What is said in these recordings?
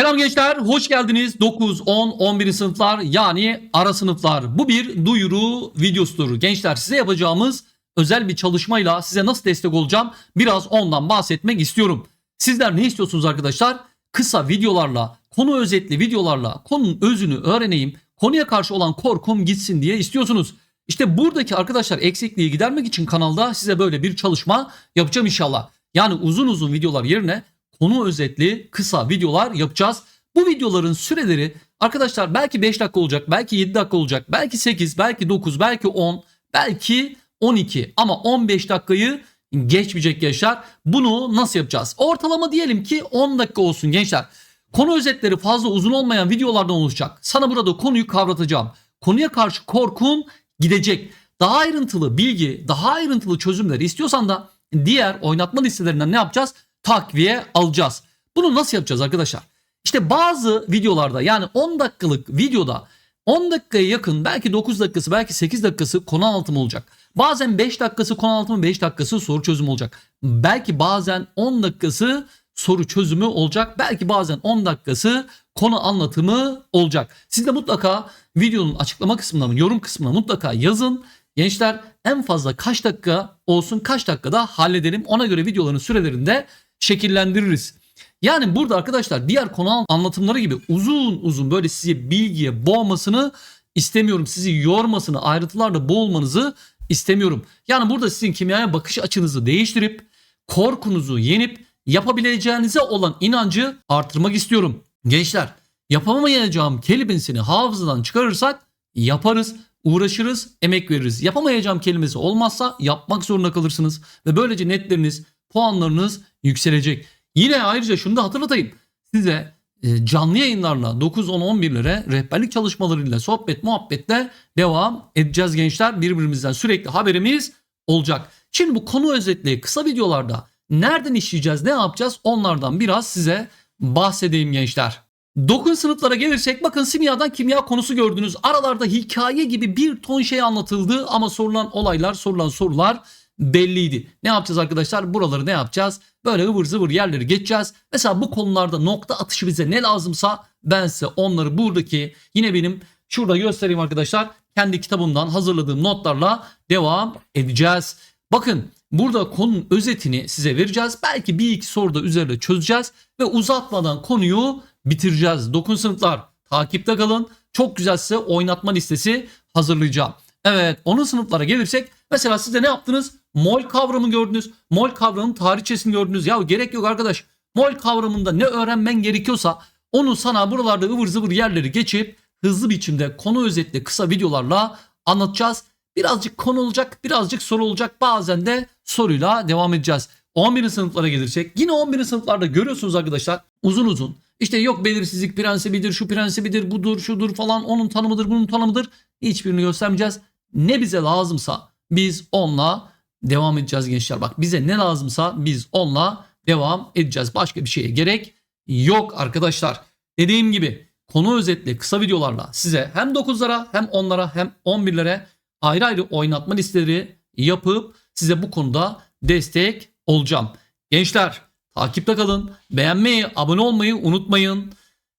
Selam gençler, hoş geldiniz. 9, 10, 11. sınıflar yani ara sınıflar. Bu bir duyuru videosudur. Gençler size yapacağımız özel bir çalışmayla size nasıl destek olacağım biraz ondan bahsetmek istiyorum. Sizler ne istiyorsunuz arkadaşlar? Kısa videolarla, konu özetli videolarla konunun özünü öğreneyim, konuya karşı olan korkum gitsin diye istiyorsunuz. İşte buradaki arkadaşlar eksikliği gidermek için kanalda size böyle bir çalışma yapacağım inşallah. Yani uzun uzun videolar yerine konu özetli kısa videolar yapacağız. Bu videoların süreleri arkadaşlar belki 5 dakika olacak, belki 7 dakika olacak, belki 8, belki 9, belki 10, belki 12 ama 15 dakikayı geçmeyecek gençler. Bunu nasıl yapacağız? Ortalama diyelim ki 10 dakika olsun gençler. Konu özetleri fazla uzun olmayan videolardan oluşacak. Sana burada konuyu kavratacağım. Konuya karşı korkun gidecek. Daha ayrıntılı bilgi, daha ayrıntılı çözümleri istiyorsan da diğer oynatma listelerinden ne yapacağız? Takviye alacağız. Bunu nasıl yapacağız arkadaşlar? İşte bazı videolarda yani 10 dakikalık videoda 10 dakikaya yakın belki 9 dakikası belki 8 dakikası konu anlatımı olacak. Bazen 5 dakikası konu anlatımı 5 dakikası soru çözümü olacak. Belki bazen 10 dakikası soru çözümü olacak. Belki bazen 10 dakikası konu anlatımı olacak. Siz de mutlaka videonun açıklama kısmına, yorum kısmına mutlaka yazın. Gençler en fazla kaç dakika olsun kaç dakikada halledelim. Ona göre videoların sürelerini de şekillendiririz. Yani burada arkadaşlar diğer konu anlatımları gibi uzun uzun böyle sizi bilgiye boğmasını istemiyorum. Sizi yormasını, ayrıntılarla boğulmanızı istemiyorum. Yani burada sizin kimyaya bakış açınızı değiştirip korkunuzu yenip yapabileceğinize olan inancı artırmak istiyorum. Gençler yapamayacağım kelimesini hafızadan çıkarırsak yaparız, uğraşırız, emek veririz. Yapamayacağım kelimesi olmazsa yapmak zorunda kalırsınız ve böylece netleriniz, puanlarınız yükselecek. Yine ayrıca şunu da hatırlatayım. Size e, canlı yayınlarla 9, 10, 11'lere rehberlik çalışmalarıyla sohbet muhabbetle devam edeceğiz gençler. Birbirimizden sürekli haberimiz olacak. Şimdi bu konu özetli kısa videolarda nereden işleyeceğiz, ne yapacağız onlardan biraz size bahsedeyim gençler. 9 sınıflara gelirsek bakın simyadan kimya konusu gördünüz. Aralarda hikaye gibi bir ton şey anlatıldı ama sorulan olaylar, sorulan sorular belliydi. Ne yapacağız arkadaşlar? Buraları ne yapacağız? Böyle ıvır zıvır yerleri geçeceğiz. Mesela bu konularda nokta atışı bize ne lazımsa ben size onları buradaki yine benim şurada göstereyim arkadaşlar. Kendi kitabımdan hazırladığım notlarla devam edeceğiz. Bakın burada konunun özetini size vereceğiz. Belki bir iki soruda üzerinde çözeceğiz ve uzatmadan konuyu bitireceğiz. 9 sınıflar takipte kalın. Çok güzel size oynatma listesi hazırlayacağım. Evet 10 sınıflara gelirsek mesela siz de ne yaptınız? Mol kavramı gördünüz. Mol kavramının tarihçesini gördünüz. Ya gerek yok arkadaş. Mol kavramında ne öğrenmen gerekiyorsa onu sana buralarda ıvır zıvır yerleri geçip hızlı biçimde konu özetli kısa videolarla anlatacağız. Birazcık konu olacak, birazcık soru olacak. Bazen de soruyla devam edeceğiz. 11. sınıflara gelirsek yine 11. sınıflarda görüyorsunuz arkadaşlar uzun uzun işte yok belirsizlik prensibidir, şu prensibidir, budur, şudur falan, onun tanımıdır, bunun tanımıdır. Hiçbirini göstermeyeceğiz. Ne bize lazımsa biz onunla devam edeceğiz gençler. Bak bize ne lazımsa biz onunla devam edeceğiz. Başka bir şeye gerek yok arkadaşlar. Dediğim gibi konu özetli kısa videolarla size hem 9'lara hem 10'lara hem 11'lere ayrı ayrı oynatma listeleri yapıp size bu konuda destek olacağım. Gençler takipte kalın. Beğenmeyi, abone olmayı unutmayın.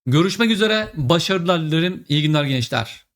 Görüşmek üzere. Başarılar dilerim. İyi günler gençler.